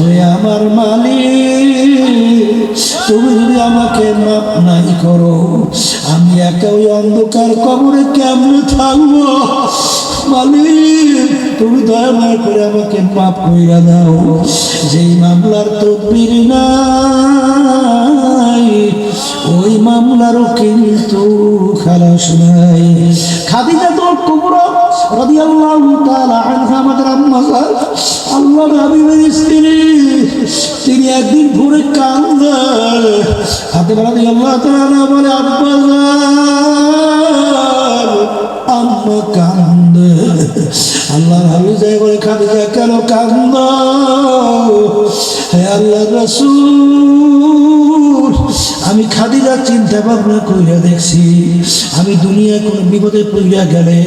ওই আমার মালিক, তুমি যদি আমাকে মাপ নাই করো, আমি একা ওই অন্ধকার কবরে কেমনে থাকব? মালিক, তুমি দয়া মায়া করে আমাকে মাপ কইরা দাও। যেই মামলার তদবির নাই, ওই মামলারও কিন্তু খালাস নাই। খাদিজা তো কুবরা রাদিয়াল্লাহু তাআলা আনহা, আমাদের আম্মা জান আল্লাহ হাবিবের স্ত্রী। তিনি একদিন ভোরে কান্দে হাতে বেড়াতে আল্লাহ তারা বলে, আব্বা আম্মা কান্দে। আল্লাহ হাবিব যায় বলে, খাদিজা, কেন কান্দ হে আল্লাহ রসুল আমি খাদিজা চিন্তা ভাবনা করিয়া দেখছি, আমি দুনিয়ায় কোনো বিপদে পড়িয়া গেলে,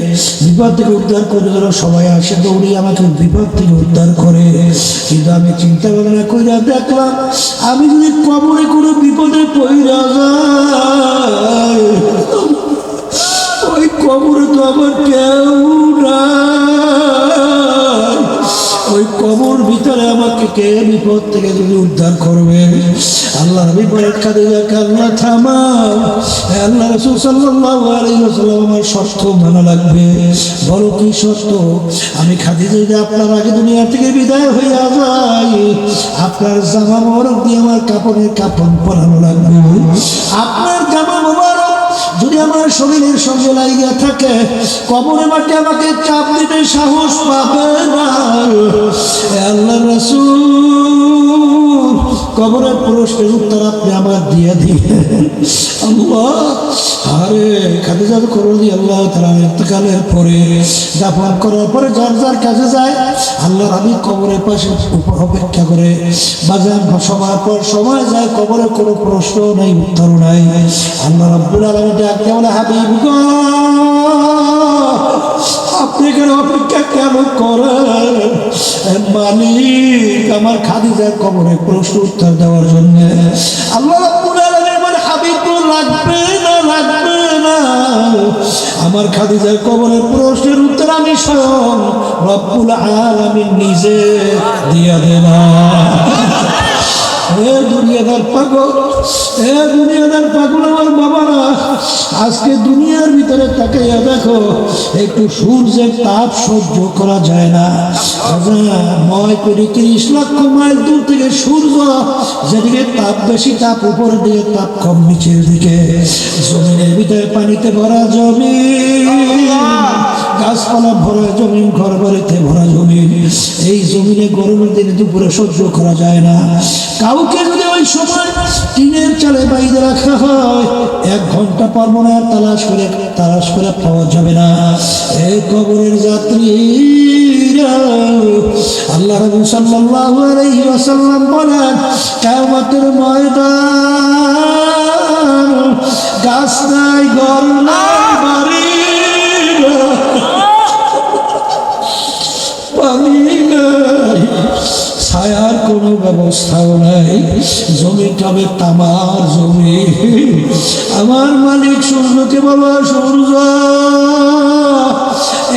বিপদ থেকে উদ্ধার করে গেল সবাই আসে দৌড়ি আমাকে বিপদ থেকে উদ্ধার করে। কিন্তু আমি চিন্তা ভাবনা করিয়া দেখলাম, আমি যদি কবরে কোনো বিপদে পড়িয়া যাই, ওই কবরে তো আমার কেউ ওই কবর ভিতরে আমাকে কে বিপদ থেকে যদি উদ্ধার করবে? আল্লাহ নবী বলে খাদিজা কান্না থামাও। হে আল্লাহ রাসূল সাল্লাল্লাহু আলাইহি আমার শর্ত মানা লাগবে। বলো কি শর্ত? আমি খাদিজা যদি আপনার আগে দুনিয়া থেকে বিদায় হইয়া যাই আপনার জামা মোবারক দিয়ে আমার কাপড়ের কাপড় পরানো লাগবে। আপনার জামা মোবারক যদি আমার শরীরের সঙ্গে লাগিয়া থাকে, কবরে মাঠে আমাকে চাপ দিতে সাহস পাবে না। কবরের প্রশ্নের উত্তর আপনি আমার দিয়ে দিয়ে আল্লাহ, আরে করো দি আল্লাহ তালা ইন্তকালের পরে দাফন করার পরে যার যার কাছে যায় আল্লাহ আমি কবরের পাশে অপেক্ষা করে বাজার সময় পর সময় যায়, কবরে কোনো প্রশ্ন নাই উত্তর নাই। আল্লাহ রব্বুল আলমী ডাকতে বলে হাবিব গো আপনি কেন অপেক্ষা কেন করেন? মালিক আমার কবরে প্রশ্ন উত্তর দেওয়ার জন্য। আল্লাহ আমার খাদিজার কবরের প্রশ্নের উত্তর আমি স্বয়ং রব্বুল আলামিন নিজে দিয়া এ দুনিয়াদার পাগল, এ দুনিয়াদার পাগল আজকে দুনিয়ার ভিতরে তাকাইয়া দেখো, একটু সূর্যের তাপ সহ্য করা যায় না। নয় কোটি তিরিশ লক্ষ মাইল দূর থেকে সূর্য, যেদিকে তাপ বেশি, তাপ তাপ কম নিচের দিকে। জমিনের ভিতরে পানিতে ভরা জমি গাছপালা ভরা জমিন ঘর বাড়িতে ভরা জমিন। এই জমিনে গরমের দিনে দুপুরে সহ্য করা যায় না। কাউকে যদি ওই সময়, টিনের চালে বাইরে রাখা হয়। এক ঘণ্টা পর মনে হয় তালাশ করে তালাশ করে পাওয়া যাবে না। এই কবরের যাত্রীরা আল্লাহ বলেন, কিয়ামতের ময়দান গাছ নাই, ঘর নাই। কোনো ব্যবস্থাও নাই। জমিটা হবে তামার জমি। আমার মালিক সূর্যকে বলো সূর্য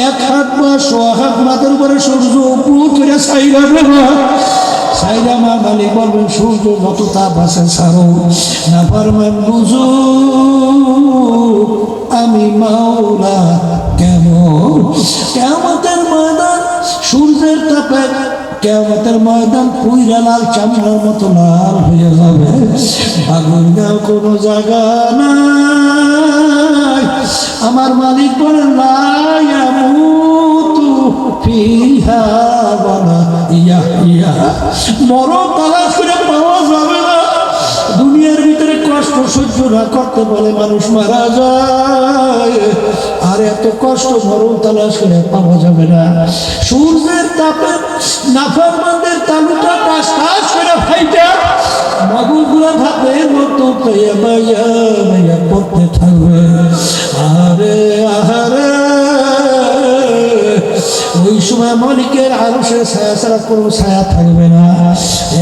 এক হাত বা ছ হাত মাথার উপরে সূর্য উপর করে সাইরা দেবো। সাইরা আমার মালিক বলবেন, সূর্য যত তাপ আছে সারো না পারবেন বুঝু। আমি মাওলা কেমন? কেমতের ময়দান সূর্যের তাপে কেমতের ময়দান পুইরা লাল চামড়ার মতো লাল হয়ে যাবে। আগুন গাও কোনো জায়গা নাই। আমার মালিক করে পাওয়া যাবে দুনিয়ার ভিতরে কষ্ট সহ্য না করতে বলে মানুষ মারা যায়। আর এত কষ্ট মরণ তালাশ করে পাওয়া যাবে না। সূর্যের তাপে নাফরমানদের তালুটা টাস টাস করে ফাইটা। মাগুরগুলো ধাপের মতো পেয়ে মাইয়া মাইয়া পড়তে থাকবে। আরে, আহারে। ওই সময় মালিকের আরও সে ছায়া ছাড়া কোনো ছায়া থাকবে না।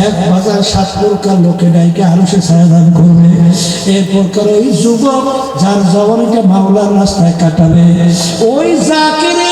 এক হাজার সাত প্রকার লোকে ডাইকে আরও সে ছায়া দান করবে। এর প্রকার ওই যুবক যার জবানিটা মাওলার রাস্তায় কাটাবে। ওই জাকিরের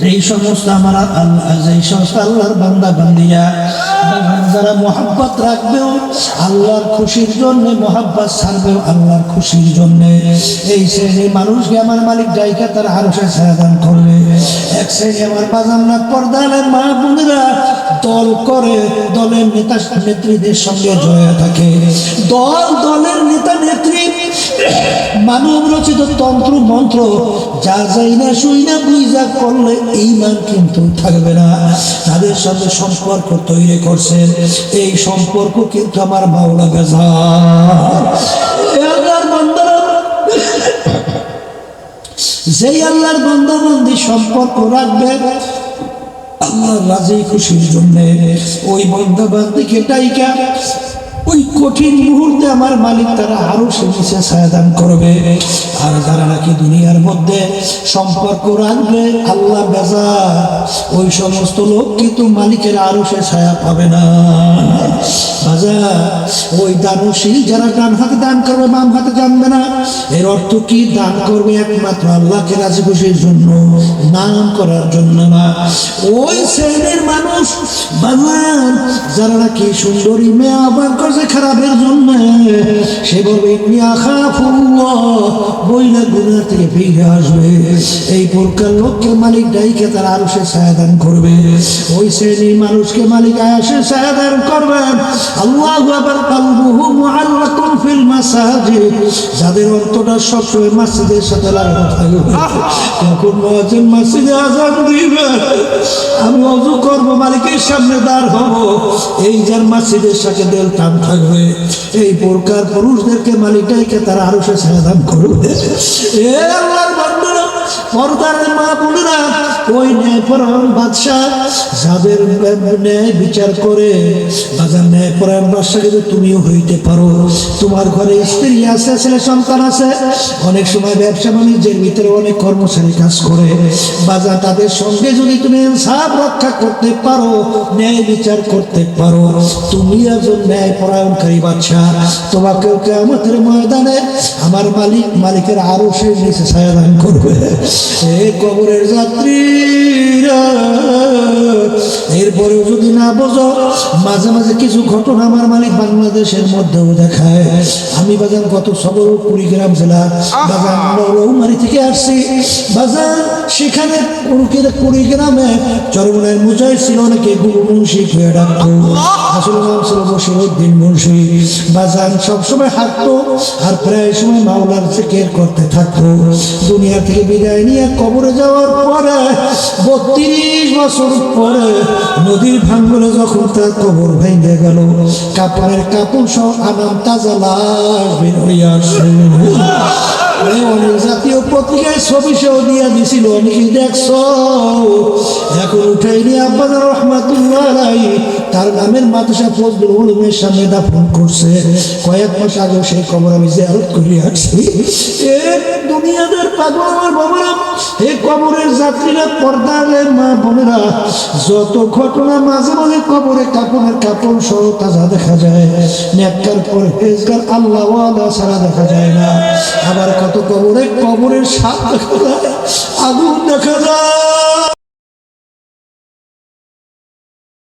যেই সমস্ত আমার যেই সমস্ত আল্লাহর বান্দা, বান্দিয়া যারা মোহাব্বত রাখবেও, আল্লাহর খুশির জন্য মোহাব্বত ছাড়বেও আল্লাহর খুশির জন্য। এই শ্রেণির মানুষকে আমার মালিক গায়িকা তার সে সাহায্য করবে এক শ্রেণি আমার বাজান্নার পর্দালের মা বোনেরা দল করে দলের নেতা নেত্রীদের সঙ্গে জয়া থাকে। দল, দলের নেতা, নেত্রী মানব রচিত তন্ত্র মন্ত্র, যা যাই না শুই না বুঝা করলে এই মান কিন্তু থাকবে না। তাদের সাথে সম্পর্ক তৈরি করছেন। এই সম্পর্ক কিন্তু আমার মাওলা গাজা যেই আল্লাহর বন্দাবন্দি সম্পর্ক রাখবে আল্লাহর রাজি খুশির জন্য ওই বন্দাবান্দিকে ডাইকা ওই কঠিন মুহূর্তে আমার মালিক তারা আরও সে নিচে ছায়াদান করবে। আর যারা নাকি দুনিয়ার মধ্যে সম্পর্ক রাখবে, আল্লাহ বেজা ওই সমস্ত লোক কিন্তু মালিকের আরও সে ছায়া পাবে না। ওই দানশীল যারা ডান হাতে দান করবে, বাম হাতে জানবে না। এর অর্থ কি? দান করবে একমাত্র আল্লাহকে রাজি খুশির জন্য, নাম করার জন্য না। ওই শ্রেণির মানুষ বাজান যারা নাকি সুন্দরী মেয়ে আহ্বান করছে খারাপের জন্য, সে বলবে আখাফুল্লাহ বইলা গুনাহ থেকে ফিরে আসবে। এই প্রকার লোককে মালিক ডাইকে তার আরও সে সায়াদান করবে। ওই শ্রেণির মানুষকে মালিক আয়াসে সায়াদান করবেন আল্লাহ ফিল মাসাজিদ। যাদের অন্তরটা সবসময় মসজিদের সাথে লাগানো থাকবে। মসজিদে আযান দিবে, আমি অজু করব, মালিকের সামনে দাঁড় হব। এই যার মসজিদের সাথে দেল টান থাকবে, এই প্রকার পুরুষদেরকে মালিকাইকে তারা আরও সে সাধান করবে। এ আল্লাহর বান্দারা তুমিও হইতে পারো। তোমার ঘরে স্ত্রী আছে, ছেলে সন্তান আছে। অনেক সময় ব্যবসা বাণিজ্যের ভিতরে অনেক কর্মচারী কাজ করে। বাজার তাদের সঙ্গে যদি তুমি ইনসাফ রক্ষা করতে পারো, ন্যায় বিচার করতে পারো। তুমি একজন ন্যায় পরায়ণকারী বাচ্চা তোমাকেও কে আমাদের ময়দানে আমার মালিক, মালিকের আরও সে নিচে ছায়াদান করবে। এ কবরের যাত্রীরা এরপরেও যদি না বোঝো মাঝে মাঝে কিছু ঘটনা আমার মালিক বাংলাদেশের মধ্যেও দেখায়। আমি বাজান কত সবর কুড়িগ্রাম জেলা বাজান রৌমারি থেকে আসছি। বাজান সেখানে কুড়িগ্রাম চরমনের মুজাই ছিল অনেকে গুরু মুন্সি হয়ে ডাকতো। আসলে নাম ছিল বসিরুদ্দিন মুন্সি। বাজান সবসময় হাঁটতো আর প্রায় সময় মাওলার জিকির করতে থাকতো। দুনিয়া থেকে বিদায় নিয়ে কবরে যাওয়ার পরে বত্রিশ বছর পরে নদীর ভাঙ্গলে যখন তার কবর ভেঙে গেল, কাপড়ের কাপড় সহ আনাম তাজা লাশ বের অনেক জাতীয় পত্রিকায় ছবি সহ দিয়া দিছিল অনেকে দেখছ? এখন উঠাই নিয়ে আব্বাদ রহমাতুল্লাহ তার গ্রামের মাদ্রাসা ফজলুল উলুমের সামনে দাফন করছে। কয়েক মাস আগে সেই খবর আমি জিয়ারত করে আসছি। এ পাগল আমার কবরের যাত্রীরা পর্দারের মা যত ঘটনা মাঝে মাঝে কবরে কাপড়ের কাপড় সহ তাজা দেখা যায়। নেককার পর হেজগার আল্লাহ ছাড়া দেখা যায় না। আবার কত কবরে কবরের সাপ দেখা যায়, আগুন দেখা যায়।